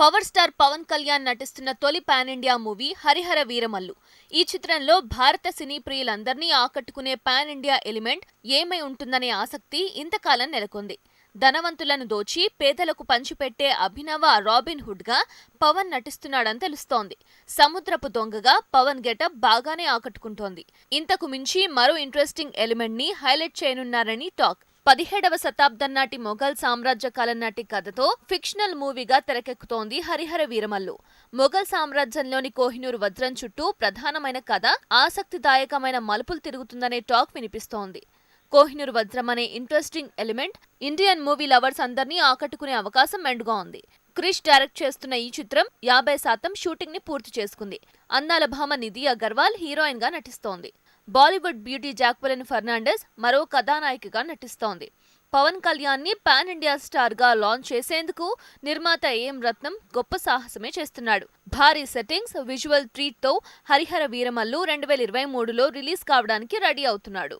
Power star Pawan Kalyan నటిస్తున్న తొలి pan India movie Harihara Veeramallu. ఈ చిత్రంలో భారత సినీ ప్రియులందరినీ ఆకట్టుకునే పాన్ ఇండియా ఎలిమెంట్ ఏమై ఉంటుందనే ఆసక్తి ఇంతకాలం నెలకొంది. ధనవంతులను దోచి పేదలకు పంచిపెట్టే అభినవ రాబిన్ హుడ్గా పవన్ నటిస్తున్నాడని తెలుస్తోంది. సముద్రపు దొంగగా పవన్ గెటప్ బాగానే ఆకట్టుకుంటోంది. ఇంతకు మించి మరో ఇంట్రెస్టింగ్ ఎలిమెంట్ని హైలైట్ చేయనున్నారని టాక్. పదిహేడవ శతాబ్దం నాటి మొఘల్ సామ్రాజ్య కాలం నాటి కథతో ఫిక్షనల్ మూవీగా తెరకెక్కుతోంది హరిహర వీరమల్లు. మొఘల్ సామ్రాజ్యంలోని కోహినూర్ వజ్రం చుట్టూ ప్రధానమైన కథ ఆసక్తిదాయకమైన మలుపులు తిరుగుతుందనే టాక్ వినిపిస్తోంది. కోహినూర్ వజ్రం అనే interesting element Indian movie lovers అందరినీ ఆకట్టుకునే అవకాశం మెండుగా ఉంది. క్రిష్ డైరెక్ట్ చేస్తున్న ఈ చిత్రం యాభై శాతం షూటింగ్ని పూర్తి చేసుకుంది. అందాల భామ నిధి అగర్వాల్ హీరోయిన్గా నటిస్తోంది. బాలీవుడ్ బ్యూటీ జాక్వెలిన్ ఫెర్నాండెస్ మరో కథానాయికగా నటిస్తోంది. పవన్ కళ్యాణ్ని పాన్ ఇండియా స్టార్గా లాంచ్ చేసేందుకు నిర్మాత ఏం రత్నం గొప్ప సాహసమే చేస్తున్నాడు. భారీ సెట్టింగ్స్ విజువల్ ట్రీట్తో హరిహర వీరమల్లు రెండు వేల ఇరవై మూడులో రిలీజ్ కావడానికి రెడీ అవుతున్నాడు.